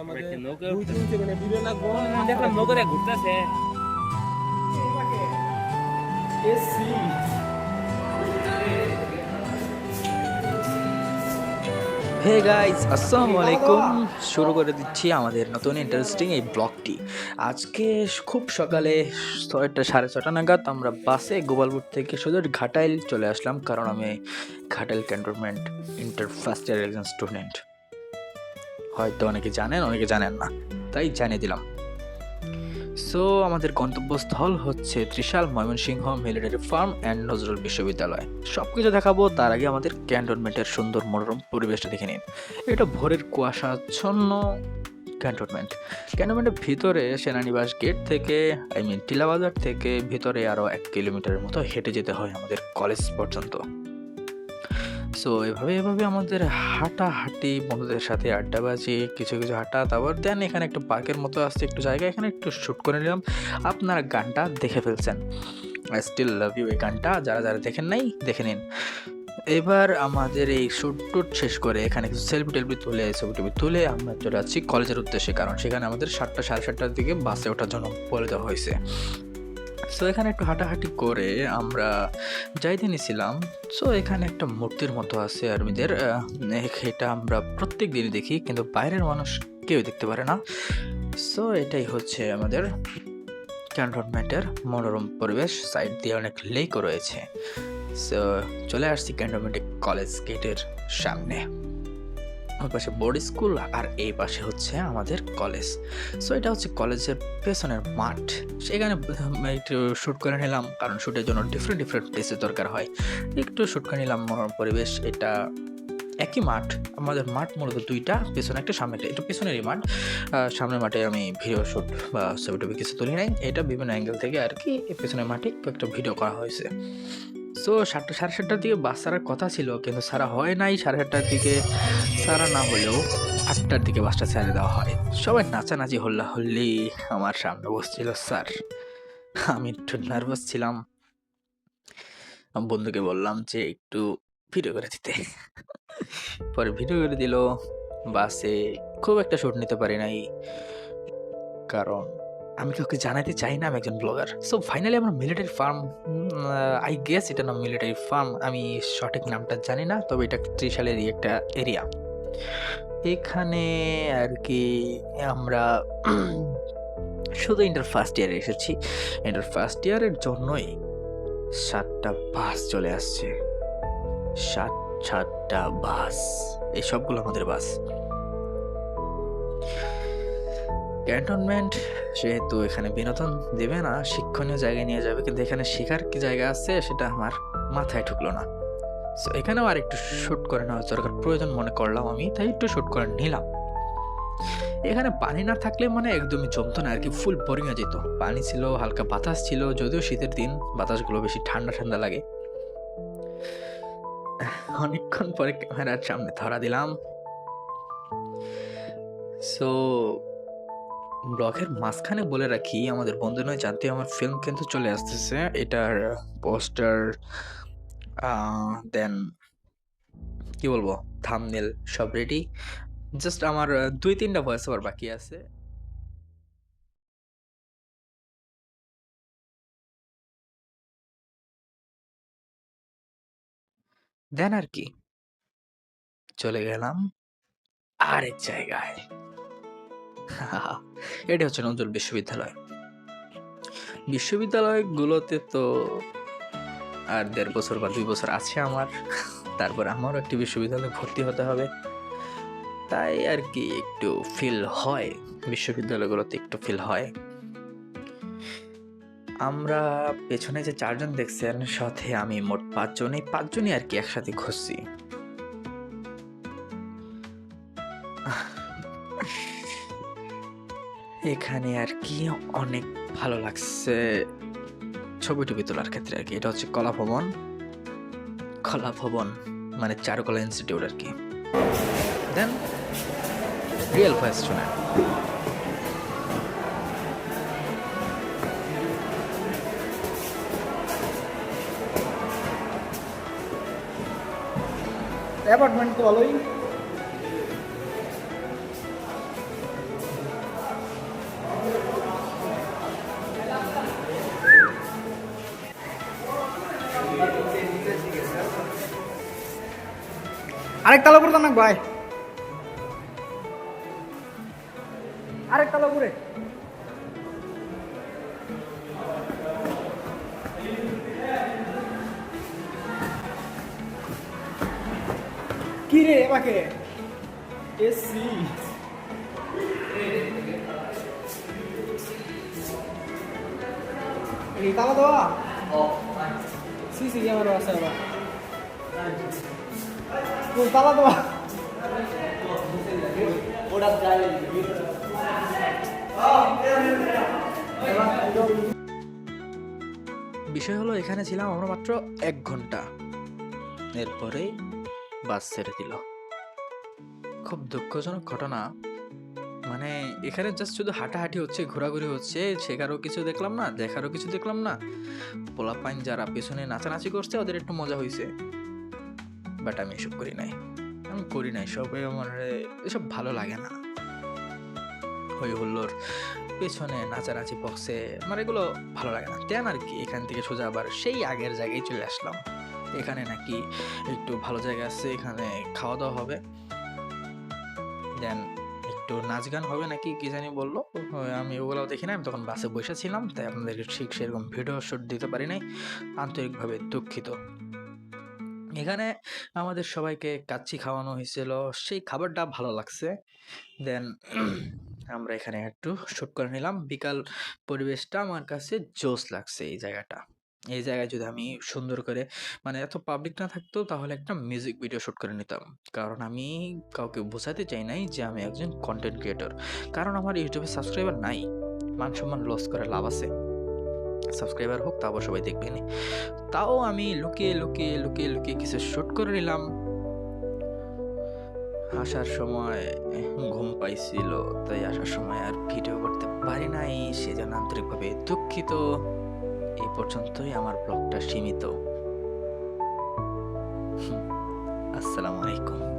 আমাদের ভিডিও দেখলাম ঘুরতেছে। এসি। হে গাইজ আসসালামু আলাইকুম শুরু করে দিচ্ছি আমাদের নতুন ইন্টারেস্টিং এই ব্লগটি আজকে খুব সকালে ছয়টা সাড়ে ছটা নাগাদ আমরা বাসে গোপালপুর থেকে সোজা ঘাটাইল চলে আসলাম কারণ আমি Ghatail cantonment inter first year একজন স্টুডেন্ট হয়তো অনেকে জানেন অনেকে জানেন না। তাই জানিয়ে দিলাম। সো আমাদের গন্তব্যস্থল হচ্ছে Trishal Mymensingh military farm and Nazrul বিশ্ববিদ্যালয়। সব কিছু দেখাবো, তার আগে আমাদের ক্যান্টনমেন্টের সুন্দর মনোরম পরিবেশটা দেখে নিন। এটা ভোরের কুয়াশাচ্ছন্ন ক্যান্টনমেন্ট। ক্যান্টনমেন্টের ভিতরে সেনানিবাস গেট থেকে আই মিন টিলাবাজার থেকে ভিতরে আরও এক কিলোমিটারের মতো হেঁটে যেতে হয় আমাদের কলেজ পর্যন্ত। সো এভাবে এভাবে আমাদের হাঁটাহাঁটি, বন্ধুদের সাথে আড্ডাবাজি কিছু কিছু হাঁটা তারপর দেন এখানে একটু পার্কের মতো আসছে, একটু জায়গা, এখানে একটু শ্যুট করে নিলাম। আপনারা গানটা দেখে ফেলছেন। আই স্টিল লাভ ইউ এই গানটা, যারা যারা দেখেন নাই, দেখে নিন। এবার আমাদের এই শ্যুট টুট শেষ করে এখানে কিছু সেলফি টেলফি তুলে, ছবি টবি তুলে আমরা চলে যাচ্ছি কলেজের উদ্দেশ্যে, কারণ সেখানে আমাদের সাতটা, সাড়ে সাতটার দিকে বাসে ওঠার জন্য বলে দেওয়া হয়েছে। সো এখানে একটু হাঁটাহাঁটি করে আমরা যাইতে নিছিলাম। সো এখানে একটা মূর্তির মতো আছে আর্মিদের। এটা আমরা প্রত্যেক দিনই দেখি, কিন্তু বাইরের মানুষ কেউ দেখতে পারে না। সো এটাই হচ্ছে আমাদের ক্যান্টনমেন্টের মনোরম পরিবেশ। সাইড দিয়ে অনেক লেকও রয়েছে। সো চলে আসছি ক্যান্টনমেন্ট কলেজ গেটের সামনে। ওই পাশে বোর্ড স্কুল আর এই পাশে হচ্ছে আমাদের কলেজ। সো এটা হচ্ছে কলেজের পেছনের মাঠ। সেখানে একটু শ্যুট করে নিলাম, কারণ শ্যুটের জন্য ডিফারেন্ট ডিফারেন্ট প্লেসের দরকার হয়। একটু শ্যুট করে নিলাম, মনোরম পরিবেশ, এটা একই মাঠ। আমাদের মাঠ মূলত দুইটা, পেছনে একটা, সামনে একটা। এটা পেছনেরই মাঠ। সামনের মাঠে আমি ভিডিও শ্যুট বা ছবি টবি কিছু তুলি নাই। এটা বিভিন্ন অ্যাঙ্গেল থেকে আর কি পেছনের মাঠে একটা ভিডিও করা হয়েছে। সো সাতটা, সাড়ে সাতটার দিকে বাস ছাড়ার কথা ছিল, কিন্তু সারা হয় নাই। সাড়ে সাতটার দিকে সারা না হলেও আটটার দিকে বাসটা ছেড়ে দেওয়া হয়। সবাই নাচানাচি, হল্লা হল্লি, আমার সামনে বসছিল, স্যার, আমি একটু নার্ভাস ছিলাম। বন্ধুকে বললাম যে একটু ভিডিও করে দিতে। পরে ভিডিও করে দিল। বাসে খুব একটা শুট নিতে পারি নাই, কারণ আমি কাউকে জানাতে চাই না? আমি একজন ব্লগার সো ফাইনালি আমার মিলিটারি ফার্ম আই গেস এটা নাম মিলিটারি ফার্ম আমি সঠিক নামটা জানি না, তবে এটা ত্রিশালেরই একটা এরিয়া এখানে আর কি আমরা শুধু ইন্টার ফার্স্ট ইয়ারে এসেছি। ইন্টার ফার্স্ট ইয়ারের জন্যই সাতটা বাস চলে আসছে। সাত, সাতটা বাস এই সবগুলো আমাদের বাস ক্যান্টনমেন্ট, সেহেতু এখানে বিনোদন দেবে না, শিক্ষণীয় জায়গায় নিয়ে যাবে, কিন্তু এখানে শেখার কি জায়গা আছে সেটা আমার মাথায় ঢুকলো না। সো এখানেও আর একটু শ্যুট করে নেওয়া দরকার, প্রয়োজন মনে করলাম আমি, তাই একটু শ্যুট করে নিলাম। এখানে পানি না থাকলে মানে একদমই জমতো না, আর কি ফুল বোরিং যেত। পানি ছিল, হালকা বাতাস ছিল, যদিও শীতের দিন বাতাসগুলো বেশি ঠান্ডা ঠান্ডা লাগে। অনেকক্ষণ পরে ক্যামেরার সামনে ধরা দিলাম। সো ব্লগের মাঝখানে বলে রাখি, আমাদের বন্ধু নয় জানতে আমার ফিল্ম কিন্তু চলে আসতেছে। এটার পোস্টার দেন কি বলব থামনেল সব রেডি জাস্ট আমার দুই, তিনটা ভয়েস ওভার বাকি আছে। দেন আর কি। চলে গেলাম আরেক জায়গায়। এটা হচ্ছে নজরুল বিশ্ববিদ্যালয়। বিশ্ববিদ্যালয়গুলোতে তো আর দেড় বছর বা দুই বছর আছে আমার। তারপর আমারও একটি বিশ্ববিদ্যালয়ে ভর্তি হতে হবে। তাই আর কি একটু ফিল হয়। বিশ্ববিদ্যালয়গুলোতে একটু ফিল হয়। আমরা পেছনে যে চারজন দেখছেন, সাথে আমি মোট পাঁচজন এই পাঁচজনই আর কি একসাথে ঘুরছি এখানে আর কি অনেক ভালো লাগছে। ছবি টবি তোলার ক্ষেত্রে আর কি। এটা হচ্ছে কলা ভবন কলা ভবন মানে চারুকলা ইনস্টিটিউট আর কি। দেন রিয়েল ভয়েস শোনা। অ্যাপার্টমেন্ট তো ভালোই আরেক তালা করে না ভাই। আরেক তালা করে কি রে এবাকে? এসি। তালা দেওয়া? সিসি ক্যামেরা আছে আবার। কোন তালা বিষয় হলো এখানে ছিলাম আমরা মাত্র এক ঘণ্টা। এরপরেই বাস ছেড়ে দিল। খুব দুঃখজনক ঘটনা। মানে এখানে জাস্ট শুধু হাঁটাহাঁটি হচ্ছে ঘোরাঘুরি হচ্ছে শেখারও কিছু দেখলাম না দেখারও কিছু দেখলাম না। পোলাপাইন যারা পেছনে নাচানাচি করছে ওদের একটু মজা হয়েছে বাট আমি এসব করি নাই। আমি করি নাই, সবাই আমার, এসব ভালো লাগে না। হই হুল্লোর পেছনে নাচানাচি বক্সে আমার এগুলো ভালো লাগে না। তেন আর কি, এখান থেকে সোজা আবার সেই আগের জায়গায় চলে আসলাম। এখানে নাকি একটু ভালো জায়গা আছে, এখানে খাওয়া দাওয়া হবে। দেন একটু নাচ গান হবে নাকি, কি জানি বলল। আমি ওগুলো দেখি না আমি তখন বাসে বসেছিলাম, তাই আপনাদেরকে ঠিক সেরকম ভিডিও শ্যুট দিতে পারি নাই। আন্তরিকভাবে দুঃখিত। এখানে আমাদের সবাইকে কাচ্চি খাওয়ানো হয়েছিল। সেই খাবারটা ভালো লাগছে। দেন আমরা এখানে একটু শ্যুট করে নিলাম। বিকাল পরিবেশটা আমার কাছে জোস লাগছে এই জায়গাটা। এই জায়গায় যদি আমি সুন্দর করে মানে এত পাবলিক না থাকতো তাহলে একটা মিউজিক ভিডিও শ্যুট করে নিতাম। কারণ আমি কাউকে বোঝাতে চাই নাই যে আমি একজন কন্টেন্ট ক্রিয়েটর কারণ আমার ইউটিউবে সাবস্ক্রাইবার নাই। মান সম্মান লস করে লাভ আছে। সাবস্ক্রাইবার হোক, তাও সবাই দেখবেনি তাও আমি লুকিয়ে লুকিয়ে লুকিয়ে লুকিয়ে কিছু শ্যুট করে নিলাম। আসার সময় ঘুম পাইছিল, তাই আসার সময় আর ভিডিও করতে পারি নাই। সেজন্য আন্তরিকভাবে দুঃখিত। এই পর্যন্তই আমার ব্লগটা সীমিত। আসসালামু আলাইকুম।